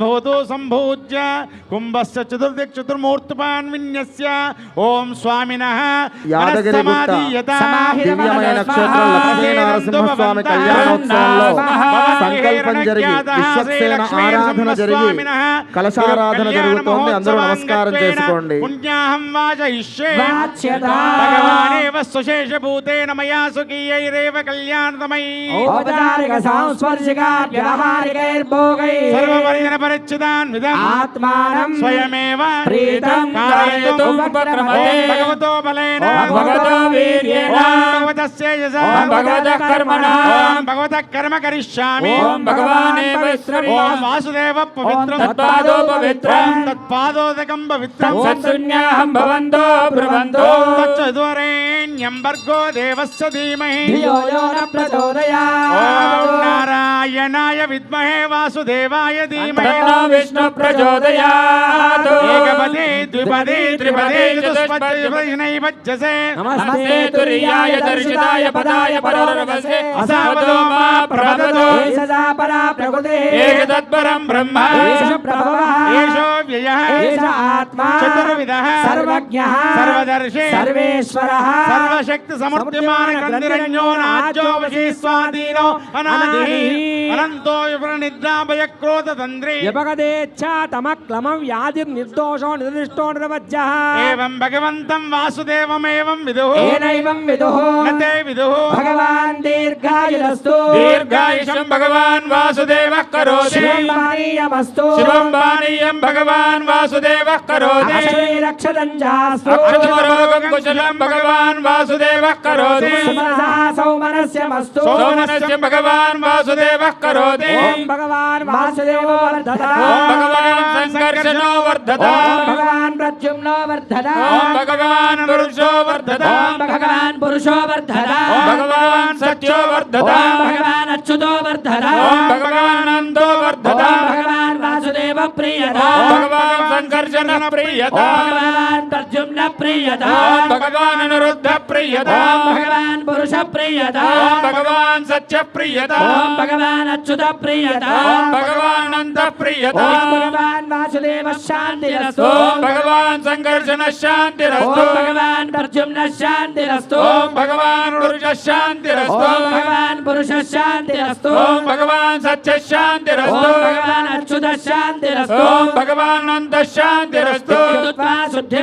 భవతో సంభూజ్య కుంభస్య చతుర్దిక్ చతుర్మూర్తిపాన్ విన్యస్య ఓం స్వామినః నరసింహస్వామి కళ్యాణోత్సవంలో సంకల్పం జరిగి విశ్వక్సేన ఆరాధన జరిగి కలశారాధన జరుగుతోంది అందరూ నమస్కారం చేసుకోండి పుణ్యాహం. భగవానేవ స్వశేషభూతేన మయా స్వకీయైరేవ కళ్యాణతమై ఔపచారిక సాంస్పర్శిక వ్యవహారికైర్భోగై ఆత్మానం స్వయమేవ ప్రీతం కారయితుం ఉపక్రమతే. భగవతో బలేన భగవతో వీర్యేణ. ఓం భగవతస్యేజసా ఓం భగవతః కర్మణా. ఓం భగవతః కర్మ కరిష్యామి ఓం భగవానేవ శ్రవో. ఓం వాసుదేవ పవిత్రం తత్పాదో పవిత్రం. తత్పాదోదకం పవిత్రం ఓం శూన్యాహం భవంతో బ్రువంతో తచ్చదురేణ్యం భర్గో దేవస్య ధీమహి ధియో యో న ఓం ప్రచోదయాత్. शिवाय विद्महे वासुदेवाय धीमहि। तन्नो विष्णु प्रचोदयात्। एकपदे द्विपदे त्रिपदे चतुष्पदे नैवज्जसे नमस्ते दर्शिताय पदाय परोरवसे। मा प्रपदतो सदा परा प्रकृते। एकदत्परं प्रभवः। व्ययः। आत्मा। चतुर्विधः। सर्वज्ञः। सर्वदर्शी। सर्वेश्वरः। वशी स्वाधीनो अनादि। अनंत అనాది అనంతో విప్ర నిద్రా భయ క్రోధ తంద్రి వ్యపగదేచ్ఛా తమక్లమం వ్యాధి నిర్దోషో నిర్దిష్టో నిరవజ్యః ఏవం భగవంతం వాసుదేవమేవం విదుః. ఏనైవం విదుః. నతే విదుః. భగవాన్ దీర్ఘాయురస్తు దీర్ఘాయుషం భగవాన్ వాసుదేవ కరోతి. శివం పానీయమస్తు శివం పానీయం భగవాన్ వాసుదేవ కరోతి. అశ్వైరక్షతం చాస్తు అక్షరోగం కుశలం భగవాన్ వాసుదేవ కరోతి. సుమనసః సౌమనస్యమస్తు. సోమనస్య భగవాన్ వాసుదేవ కరోతి. ఓం భగవాన్ వాసుదేవో వర్ధత ఓం భగవాన్ సంకర్షణో వర్ధత ఓం భగవాన్ ప్రద్యుమ్నో వర్ధత ఓం భగవాన్ పురుషో వర్ధత ఓం భగవాన్ పురుషో వర్ధత ఓం భగవాన్ సత్యో వర్ధత ఓం భగవాన్ అచ్యుతో వర్ధత ఓం భగవాన్ అంతో వర్ధత ఓం భగవాన్ వాసుదేవ ప్రియత ఓం భగవాన్ సంకర్షణ ప్రియత ఓం భగవాన్ ప్రద్యుమ్న ప్రియత ఓం భగవాన్ అనిరుద్ధ ప్రియత ఓం భగవాన్ పురుష ప్రియత ఓం భగవాన్ సత్య ప్రియత ఓం భగవాన్ అచ్యుత ప్రియత ఓం భగవాన్ అంత ప్రియత ఓం భగవాన్ వాసుదేవ శాంతిరస్తు ఓం భగవాన్ సంకర్షణ శాంతిరస్తు ఓం భగవాన్ ప్రద్యుమ్న శాంతిరస్తు ఓం భగవాన్ పురుష శాంతిరస్తు ఓం భగవాన్ పురుష శాంతిరస్తు ఓం భగవాన్ సత్య శాంతిరస్తు ఓం భగవాన్ అచ్యుత శాంతిరస్తు ఓం భగవాన్ అంత శాంతిరస్తు విద్యుత్వా శుద్ధి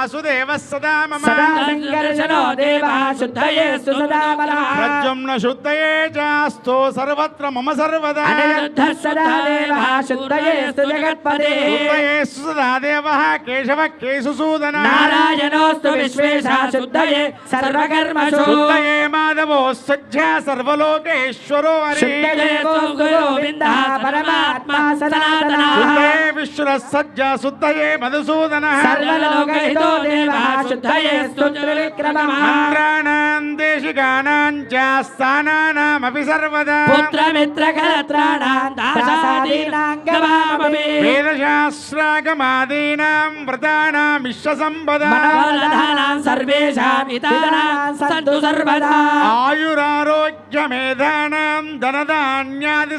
వాసుదేవ సదా మమ సంకర్షణో దేవ శుద్ధయేస్తు సదా మనః ప్రద్యుమ్న శుద్ధయే చాస్తో సర్వత్ర మమ సర్వదా అనిరుద్ధ సదా దేవ శుద్ధయేస్తు జగత్పదే హృదయేస్తు సదా దేవ కేశవ కేశుసూదన నారాయణోస్తు విశ్వేశా శుద్ధయే సర్వకర్మషు శుద్ధయే మాధవో సజ్జా సర్వలోకేశ్వరో హరి శుద్ధయే గోవింద పరమాత్మా సనాతన శుద్ధయే విశ్వ సజ్జ శుద్ధయే మధుసూదన సర్వలోకహితో దేవ శుద్ధయే స్తుత్రివిక్రమః మంత్రాణాం దేశికానాం చ స్థానానామపి సర్వదా పుత్రమిత్రకలత్రాణాం దాసాదీనాంగమామపి వేదశాస్త్రాగమాదీనాం వ్రతానాం విశ్వసంపదా మనోరథానాం సర్వేషాం హితానాం సంతు సర్వదా ఆయురారోగ్యమేధానాం ధనధాన్యాది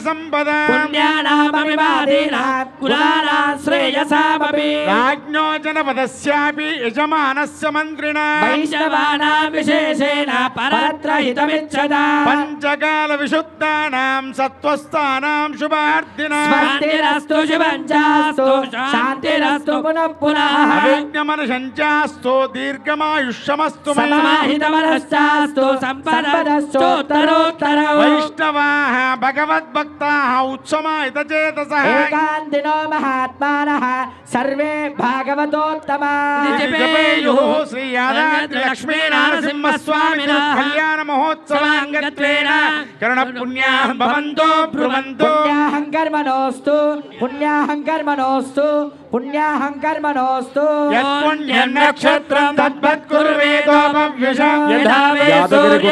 సంపదా పుణ్యానామవివాదీనాం కులానాం శ్రేయసామపి రాజ్ఞో జనపదస్యాపి యజమానస్య మంత్రిణా पंचकाल पञ्चकाल विशुद्धानां सत्त्वस्थानां शुभार्थिनां। पुनः पुनः। अविज्ञमनशञ्चास्तु दीर्घमायुष्यमस्तु समाहितमनश्चास्तु सम्पदश्चोत्तरोत्तरो सर्वे भागवतोत्तमा। श्री మహోత్సవాంగత్వేన కరుణ పుణ్యాః భవంతో బ్రువంతో పుణ్యాహం కర్మణోస్తు పుణ్యాహం కర్మణోస్తు పుణ్యాహం కర్మణోస్తు యత్పుణ్యం నక్షత్రం తద్వత్కుర్వేదోపవ్యష యథా వై యాదగిరి సూర్య